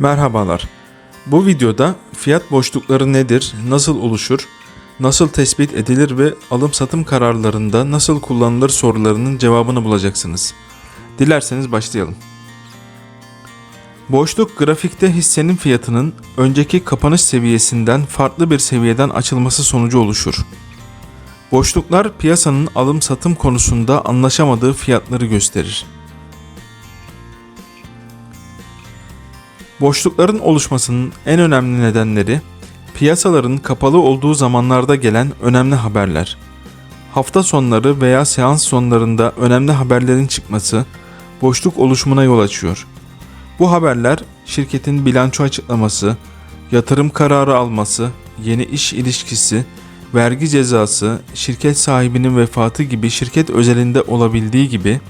Merhabalar. Bu videoda fiyat boşlukları nedir, nasıl oluşur, nasıl tespit edilir ve alım satım kararlarında nasıl kullanılır sorularının cevabını bulacaksınız. Dilerseniz başlayalım. Boşluk grafikte hissenin fiyatının önceki kapanış seviyesinden farklı bir seviyeden açılması sonucu oluşur. Boşluklar piyasanın alım satım konusunda anlaşamadığı fiyatları gösterir. Boşlukların oluşmasının en önemli nedenleri piyasaların kapalı olduğu zamanlarda gelen önemli haberler. Hafta sonları veya seans sonlarında önemli haberlerin çıkması boşluk oluşumuna yol açıyor. Bu haberler şirketin bilanço açıklaması, yatırım kararı alması, yeni iş ilişkisi, vergi cezası, şirket sahibinin vefatı gibi şirket özelinde olabildiği gibi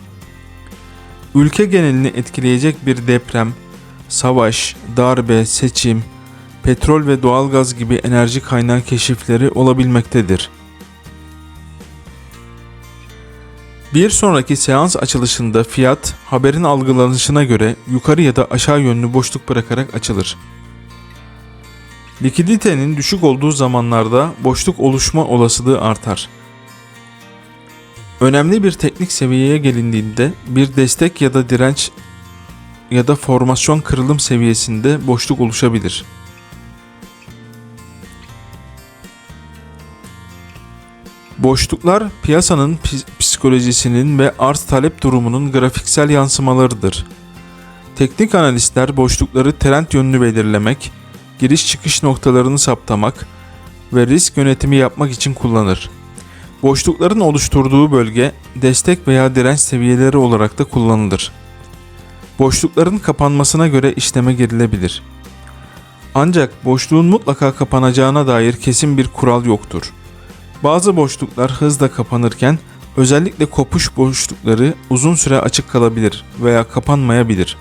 ülke genelini etkileyecek bir deprem, savaş, darbe, seçim, petrol ve doğalgaz gibi enerji kaynağı keşifleri olabilmektedir. Bir sonraki seans açılışında fiyat haberin algılanışına göre yukarı ya da aşağı yönlü boşluk bırakarak açılır. Likiditenin düşük olduğu zamanlarda boşluk oluşma olasılığı artar. Önemli bir teknik seviyeye gelindiğinde bir destek ya da direnç ya da formasyon kırılım seviyesinde boşluk oluşabilir. Boşluklar piyasanın pi- psikolojisinin ve arz talep durumunun grafiksel yansımalarıdır. Teknik analistler boşlukları trend yönünü belirlemek, giriş çıkış noktalarını saptamak ve risk yönetimi yapmak için kullanır. Boşlukların oluşturduğu bölge destek veya direnç seviyeleri olarak da kullanılır. Boşlukların kapanmasına göre işleme girilebilir. Ancak boşluğun mutlaka kapanacağına dair kesin bir kural yoktur. Bazı boşluklar hızla kapanırken özellikle kopuş boşlukları uzun süre açık kalabilir veya kapanmayabilir.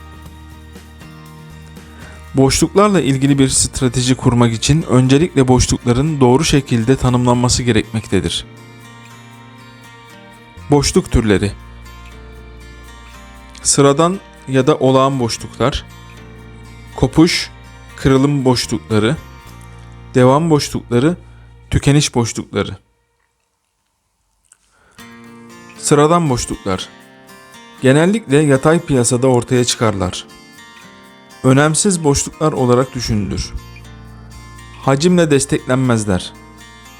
Boşluklarla ilgili bir strateji kurmak için öncelikle boşlukların doğru şekilde tanımlanması gerekmektedir. Boşluk türleri Sıradan ya da olağan boşluklar, kopuş, kırılım boşlukları, devam boşlukları, tükeniş boşlukları. Sıradan boşluklar genellikle yatay piyasada ortaya çıkarlar. Önemsiz boşluklar olarak düşünülür. Hacimle desteklenmezler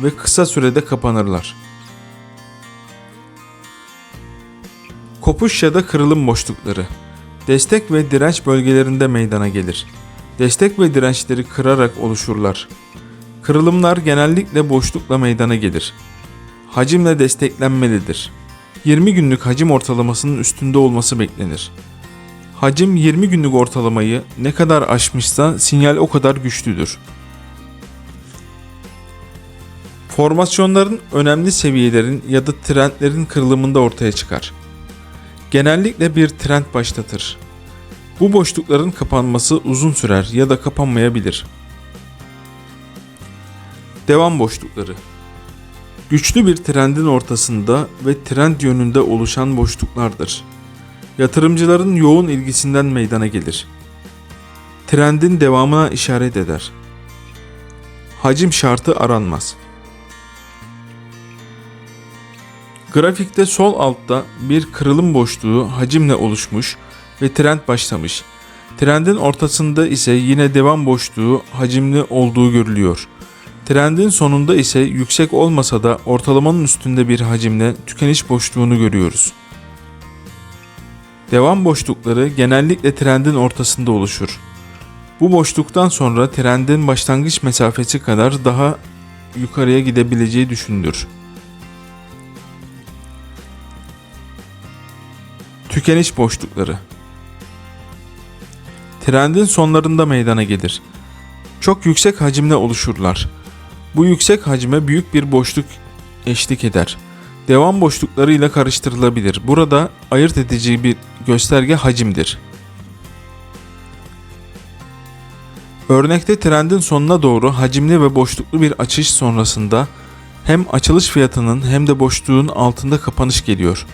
ve kısa sürede kapanırlar. Kopuş ya da kırılım boşlukları destek ve direnç bölgelerinde meydana gelir. Destek ve dirençleri kırarak oluşurlar. Kırılımlar genellikle boşlukla meydana gelir. Hacimle desteklenmelidir. 20 günlük hacim ortalamasının üstünde olması beklenir. Hacim 20 günlük ortalamayı ne kadar aşmışsa sinyal o kadar güçlüdür. Formasyonların önemli seviyelerin ya da trendlerin kırılımında ortaya çıkar genellikle bir trend başlatır. Bu boşlukların kapanması uzun sürer ya da kapanmayabilir. Devam boşlukları Güçlü bir trendin ortasında ve trend yönünde oluşan boşluklardır. Yatırımcıların yoğun ilgisinden meydana gelir. Trendin devamına işaret eder. Hacim şartı aranmaz. Grafikte sol altta bir kırılım boşluğu hacimle oluşmuş ve trend başlamış. Trendin ortasında ise yine devam boşluğu hacimli olduğu görülüyor. Trendin sonunda ise yüksek olmasa da ortalamanın üstünde bir hacimle tükeniş boşluğunu görüyoruz. Devam boşlukları genellikle trendin ortasında oluşur. Bu boşluktan sonra trendin başlangıç mesafesi kadar daha yukarıya gidebileceği düşünülür. Tükeniş boşlukları Trendin sonlarında meydana gelir. Çok yüksek hacimle oluşurlar. Bu yüksek hacme büyük bir boşluk eşlik eder. Devam boşluklarıyla karıştırılabilir. Burada ayırt edici bir gösterge hacimdir. Örnekte trendin sonuna doğru hacimli ve boşluklu bir açış sonrasında hem açılış fiyatının hem de boşluğun altında kapanış geliyor.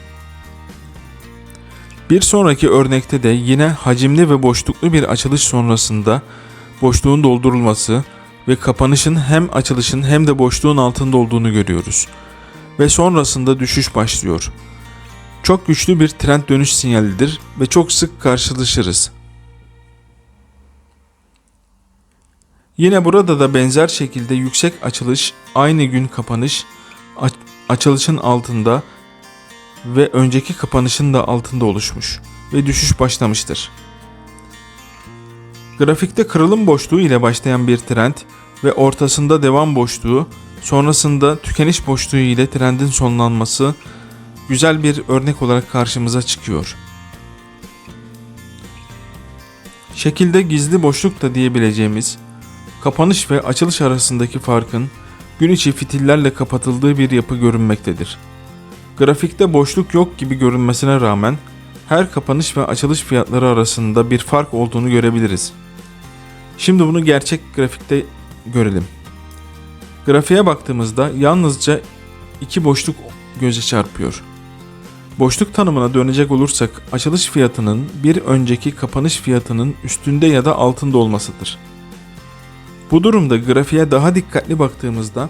Bir sonraki örnekte de yine hacimli ve boşluklu bir açılış sonrasında boşluğun doldurulması ve kapanışın hem açılışın hem de boşluğun altında olduğunu görüyoruz. Ve sonrasında düşüş başlıyor. Çok güçlü bir trend dönüş sinyalidir ve çok sık karşılaşırız. Yine burada da benzer şekilde yüksek açılış, aynı gün kapanış, aç- açılışın altında ve önceki kapanışın da altında oluşmuş ve düşüş başlamıştır. Grafikte kırılım boşluğu ile başlayan bir trend ve ortasında devam boşluğu, sonrasında tükeniş boşluğu ile trendin sonlanması güzel bir örnek olarak karşımıza çıkıyor. Şekilde gizli boşluk da diyebileceğimiz kapanış ve açılış arasındaki farkın gün içi fitillerle kapatıldığı bir yapı görünmektedir. Grafikte boşluk yok gibi görünmesine rağmen her kapanış ve açılış fiyatları arasında bir fark olduğunu görebiliriz. Şimdi bunu gerçek grafikte görelim. Grafiğe baktığımızda yalnızca iki boşluk göze çarpıyor. Boşluk tanımına dönecek olursak açılış fiyatının bir önceki kapanış fiyatının üstünde ya da altında olmasıdır. Bu durumda grafiğe daha dikkatli baktığımızda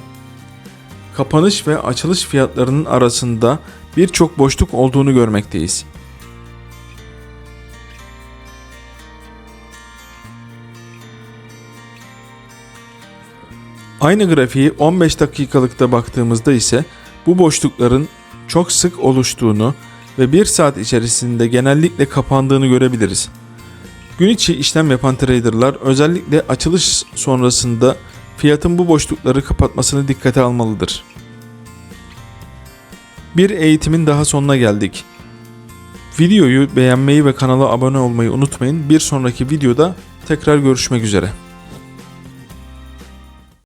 kapanış ve açılış fiyatlarının arasında birçok boşluk olduğunu görmekteyiz. Aynı grafiği 15 dakikalıkta baktığımızda ise bu boşlukların çok sık oluştuğunu ve 1 saat içerisinde genellikle kapandığını görebiliriz. Gün içi işlem yapan traderlar özellikle açılış sonrasında fiyatın bu boşlukları kapatmasını dikkate almalıdır. Bir eğitimin daha sonuna geldik. Videoyu beğenmeyi ve kanala abone olmayı unutmayın. Bir sonraki videoda tekrar görüşmek üzere.